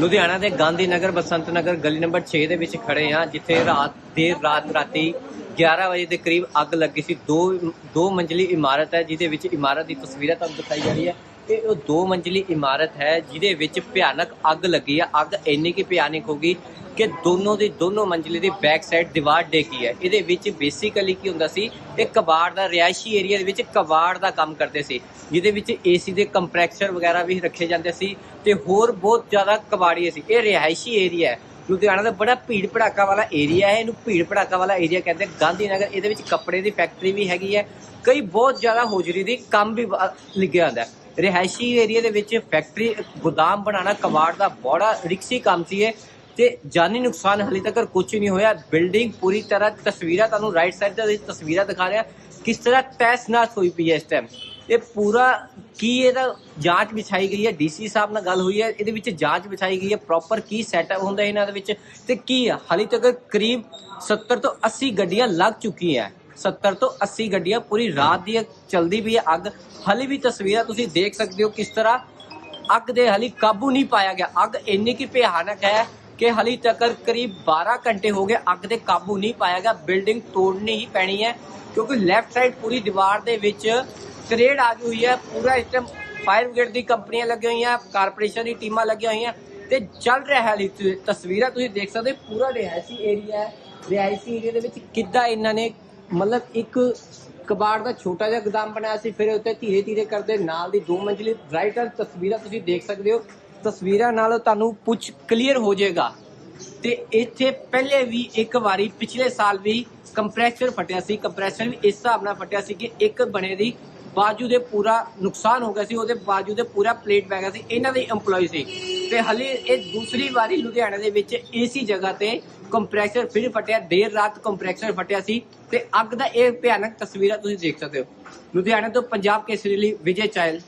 ਲੁਧਿਆਣਾ ਦੇ ਗਾਂਧੀ ਨਗਰ ਬਸੰਤ ਨਗਰ ਗਲੀ ਨੰਬਰ 6 ਦੇ ਵਿੱਚ ਖੜੇ ਆ ਜਿੱਥੇ ਰਾਤ ਦੇਰ ਰਾਤ ਰਾਤੀ 11 ਵਜੇ ਦੇ ਕਰੀਬ ਅੱਗ ਲੱਗੀ ਸੀ। ਦੋ ਦੋ ਮੰਜ਼ਲੀ ਇਮਾਰਤ ਹੈ, ਜਿਹਦੇ ਵਿੱਚ ਇਮਾਰਤ ਦੀ ਤਸਵੀਰਾਂ ਤੁਹਾਨੂੰ ਦਿਖਾਈ ਜਾ ਰਹੀ ਹੈ ਇਹ ਉਹ ਦੋ ਮੰਜ਼ਲੀ ਇਮਾਰਤ ਹੈ, ਜਿਹਦੇ ਵਿੱਚ ਭਿਆਨਕ ਅੱਗ ਲੱਗੀ ਹੈ ਅੱਗ ਇੰਨੀ ਕਿ ਭਿਆਨਕ ਹੋ ਗਈ ਕਿ ਦੋਨੋਂ ਦੀ ਦੋਨੋਂ ਮੰਜ਼ਲੀ ਦੀ ਬੈਕ ਸਾਈਡ ਦੀਵਾਰ ਡੇਗੀ ਹੈ। ਇਹਦੇ ਵਿੱਚ ਬੇਸਿਕਲੀ ਕੀ ਹੁੰਦਾ ਸੀ, ਇਹ ਕਬਾੜ ਦਾ ਰਿਹਾਇਸ਼ੀ ਏਰੀਆ ਦੇ ਵਿੱਚ ਕਬਾੜ ਦਾ ਕੰਮ ਕਰਦੇ ਸੀ, ਜਿਹਦੇ ਵਿੱਚ ਏਸੀ ਦੇ ਕੰਪਰੈਸਰ ਵਗੈਰਾ ਵੀ ਰੱਖੇ ਜਾਂਦੇ ਸੀ ਤੇ ਹੋਰ ਬਹੁਤ ਜ਼ਿਆਦਾ ਕਬਾੜੀਏ ਸੀ। ਇਹ ਰਿਹਾਇਸ਼ੀ ਏਰੀਆ ਹੈ। ਲੁਧਿਆਣਾ ਦਾ ਬੜਾ ਭੀੜ ਭੜਾਕਾ ਵਾਲਾ ਏਰੀਆ ਹੈ। ਇਹਨੂੰ ਭੀੜ ਭੜਾਕਾ ਵਾਲਾ ਏਰੀਆ ਕਹਿੰਦੇ ਗਾਂਧੀ ਨਗਰ ਇਹਦੇ ਵਿੱਚ ਕੱਪੜੇ ਦੀ ਫੈਕਟਰੀ ਵੀ ਹੈਗੀ ਹੈ। ਕਈ ਬਹੁਤ ਜ਼ਿਆਦਾ ਹੋਜਰੀ ਦੀ ਕੰਮ ਵੀ ਬ- ਲਿਖਿਆ ਹੁੰਦਾ ਰਿਹਾਇਸ਼ੀ ਏਰੀਆ ਦੇ ਵਿੱਚ ਫੈਕਟਰੀ, ਗੋਦਾਮ ਬਣਾਉਣਾ, ਕਬਾੜ ਦਾ ਬੜਾ ਰਿਕਸੀ ਕੰਮ ਸੀ ਇਹ। ਤੇ ਜਾਨੀ ਨੁਕਸਾਨ ਹਾਲੇ ਤੱਕ ਕੁਝ ਨਹੀਂ ਹੋਇਆ। ਬਿਲਡਿੰਗ ਪੂਰੀ ਤਰ੍ਹਾਂ ਤਸਵੀਰਾਂ ਤੁਹਾਨੂੰ ਰਾਈਟ ਸਾਈਡ ਤੇ ਤਸਵੀਰਾਂ ਦਿਖਾ ਰਿਹਾ। ਕਿਸ ਤਰ੍ਹਾਂ ਤੈਸ ਨਾਸ ਹੋਈ ਪਈ ਹੈ ਇਸ ਟਾਈਮ ਇਹ ਪੂਰਾ ਕੀ ਇਹਦਾ ਜਾਂਚ ਵਿਛਾਈ ਗਈ ਹੈ? ਡੀਸੀ ਸਾਹਿਬ ਨਾਲ ਗੱਲ ਹੋਈ ਹੈ। ਇਹਦੇ ਵਿੱਚ ਜਾਂਚ ਵਿਛਾਈ ਗਈ ਹੈ। ਪ੍ਰੋਪਰ ਕੀ ਸੈਟਅਪ ਹੁੰਦਾ ਇਹਨਾਂ ਦੇ ਵਿੱਚ? ਤੇ ਕੀ ਹਾਲੇ ਤੱਕ ਕਰੀਬ 70 ਤੋਂ 80 ਗੱਡੀਆਂ ਲੱਗ ਚੁੱਕੀਆਂ 70 ਤੋਂ 80 ਗੱਡੀਆਂ ਪੂਰੀ ਰਾਤ ਦੀ ਚਲਦੀ ਵੀ ਹੈ ਅੱਗ। ਹਾਲੇ ਵੀ ਤਸਵੀਰਾਂ ਤੁਸੀਂ ਦੇਖ ਸਕਦੇ ਹੋ ਕਿਸ ਤਰ੍ਹਾਂ ਅੱਗ ਦੇ ਹਾਲੀ ਕਾਬੂ ਨਹੀਂ ਪਾਇਆ ਗਿਆ। ਅੱਗ ਇੰਨੀ ਕੀ ਭਿਆਨਕ ਹੈ ਕਿ ਹਾਲੀ ਤੱਕ ਕਰੀਬ 12 ਘੰਟੇ ਹੋ ਗਏ ਅੱਗ ਦੇ ਕਾਬੂ ਨਹੀਂ ਪਾਇਆ ਗਿਆ। ਬਿਲਡਿੰਗ ਤੋੜਨੀ ਹੀ ਪੈਣੀ ਹੈ ਕਿਉਂਕਿ ਲੈਫਟ ਸਾਈਡ ਪੂਰੀ ਦੀਵਾਰ ਦੇ ਵਿੱਚ ਕਰੇਡ ਆ ਗਈ ਹੋਈ ਹੈ। ਪੂਰਾ ਇਸ ਟਾਈਮ ਫਾਇਰ ਬ੍ਰਿਗੇਡ ਦੀ ਕੰਪਨੀਆਂ ਲੱਗੀਆਂ ਹੋਈਆਂ ਕਾਰਪੋਰੇਸ਼ਨ ਦੀ ਟੀਮਾਂ ਲੱਗੀਆਂ ਹੋਈਆਂ ਤੇ ਚੱਲ ਰਿਹਾ ਹੈ ਤਸਵੀਰਾਂ ਤੁਸੀਂ ਦੇਖ ਸਕਦੇ ਹੋ, ਪੂਰਾ ਰਿਹਾਇਸ਼ੀ ਏਰੀਆ ਹੈ। ਰਿਹਾਇਸ਼ੀ ਏਰੀਆ ਦੇ ਵਿੱਚ ਕਿੱਦਾਂ ਇਹਨਾਂ ਨੇ ਮਤਲਬ ਇੱਕ ਕਬਾੜ ਦਾ ਛੋਟਾ ਜਿਹਾ ਗੋਦਾਮ ਬਣਾਇਆ ਸੀ, ਫਿਰ ਉੱਤੇ ਧੀਰੇ ਧੀਰੇ ਕਰਦੇ ਨਾਲ ਦੀ ਦੋ ਮੰਜ਼ਲੀ ਰਾਈਟਰ ਤਸਵੀਰਾਂ ਤੁਸੀਂ ਦੇਖ ਸਕਦੇ ਹੋ। ਤਸਵੀਰਾਂ ਨਾਲ ਤੁਹਾਨੂੰ ਪੁੱਛ ਕਲੀਅਰ ਹੋ ਜਾਏਗਾ। ਤੇ ਇੱਥੇ ਪਹਿਲੇ ਵੀ ਇੱਕ ਵਾਰੀ ਪਿਛਲੇ ਸਾਲ ਵੀ ਕੰਪਰੈਸਰ ਫਟਿਆ ਸੀ। ਕੰਪਰੈਸਰ ਵੀ ਇਸ ਹਿਸਾਬ ਨਾਲ ਫਟਿਆ ਸੀ ਕਿ ਇੱਕ ਬਣੇ ਦੀ ਬਾਜੂ ਦੇ ਪੂਰਾ ਨੁਕਸਾਨ ਹੋ ਗਿਆ ਸੀ, ਉਹਦੇ ਬਾਜੂ ਦੇ ਪੂਰਾ ਪਲੇਟ ਪੈ ਗਿਆ ਸੀ। ਇਹਨਾਂ ਦੇ EMPLOYE ਸੀ। ਤੇ ਹਲੇ ਇਹ ਦੂਸਰੀ ਵਾਰੀ ਲੁਧਿਆਣਾ ਦੇ ਵਿੱਚ ਏਸੀ ਜਗ੍ਹਾ ਤੇ ਕੰਪਰੈਸਰ ਫਿਰ ਫਟਿਆ, ਦੇਰ ਰਾਤ ਕੰਪਰੈਸਰ ਫਟਿਆ ਸੀ ਤੇ ਅੱਗ ਦਾ ਇਹ ਭਿਆਨਕ ਤਸਵੀਰਾਂ ਤੁਸੀਂ ਦੇਖ ਸਕਦੇ ਹੋ। ਲੁਧਿਆਣਾ ਤੋਂ ਪੰਜਾਬ ਕੇਸਰੀ ਲਈ ਵਿਜੇ ਚਾਇਲ